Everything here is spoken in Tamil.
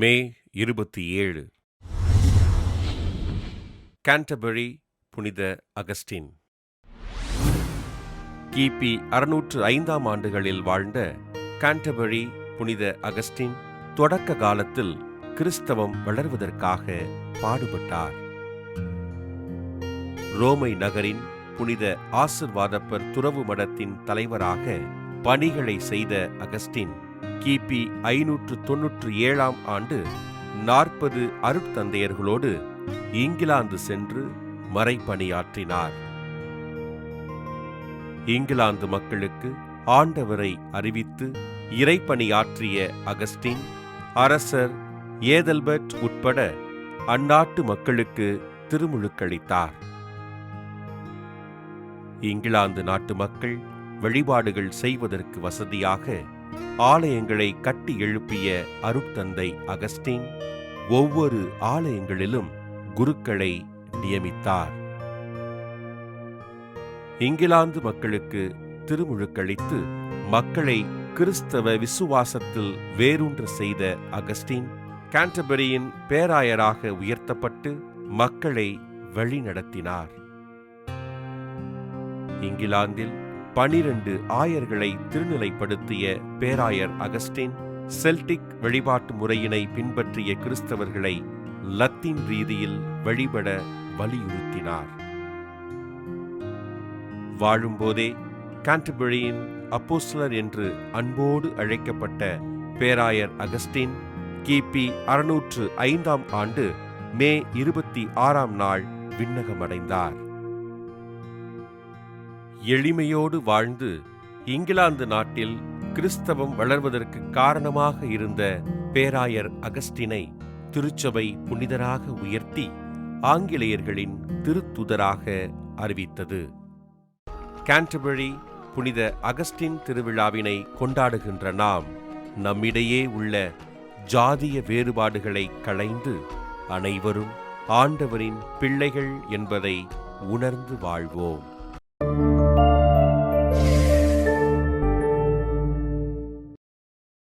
மே இருபத்தி ஏழு. கேன்டபரி புனித அகஸ்டின். கிபி அறுநூற்று ஐந்தாம் ஆண்டுகளில் வாழ்ந்த கேன்டபரி புனித அகஸ்டின் தொடக்க காலத்தில் கிறிஸ்தவம் வளர்வதற்காக பாடுபட்டார். ரோமை நகரின் புனித ஆசிர்வாதப்பர் துறவு மடத்தின் தலைவராக பணிகளை செய்த அகஸ்டின். கிபி ஐநூற்று தொன்னூற்று ஏழாம் ஆண்டு நாற்பது அருட்தந்தையர்களோடு இங்கிலாந்து சென்று மறைப்பணியாற்றினார் இங்கிலாந்து மக்களுக்கு ஆண்டவரை அறிவித்து இறைப்பணியாற்றிய அகஸ்டின் அரசர் ஏதல்பர்ட் உட்பட அந்நாட்டு மக்களுக்கு திருமுழுக்களித்தார். இங்கிலாந்து நாட்டு மக்கள் வழிபாடுகள் செய்வதற்கு வசதியாக ஆலயங்களை கட்டி எழுப்பிய அருட்தந்தை அகஸ்டின் ஒவ்வொரு ஆலயங்களிலும் குருக்களை நியமித்தார். இங்கிலாந்து மக்களுக்கு திருமுழுக்களித்து மக்களை கிறிஸ்தவ விசுவாசத்தில் வேரூன்ற செய்த அகஸ்டின் கேண்டபரியின் பேராயராக உயர்த்தப்பட்டு மக்களை வழிநடத்தினார். இங்கிலாந்தில் பனிரண்டு ஆயர்களை திருநிலைப்படுத்திய பேராயர் அகஸ்டின் செல்டிக் வழிபாட்டு முறையினை பின்பற்றிய கிறிஸ்தவர்களை லத்தீன் ரீதியில் வழிபட வலியுறுத்தினார். வாழும்போதே கான்டபரியின் அப்போஸ்லர் என்று அன்போடு அழைக்கப்பட்ட பேராயர் அகஸ்டின் கிபி அறுநூற்று ஐந்தாம் ஆண்டு மே இருபத்தி ஆறாம் நாள் விண்ணகமடைந்தார். எளிமையோடு வாழ்ந்து இங்கிலாந்து நாட்டில் கிறிஸ்தவம் வளர்வதற்கு காரணமாக இருந்த பேராயர் அகஸ்டினை திருச்சபை புனிதராக உயர்த்தி ஆங்கிலேயர்களின் திருத்துதராக அறிவித்தது. கேன்டபரி புனித அகஸ்டின் திருவிழாவினை கொண்டாடுகின்ற நாம் நம்மிடையே உள்ள ஜாதிய வேறுபாடுகளை களைந்து அனைவரும் ஆண்டவரின் பிள்ளைகள் என்பதை உணர்ந்து வாழ்வோம்.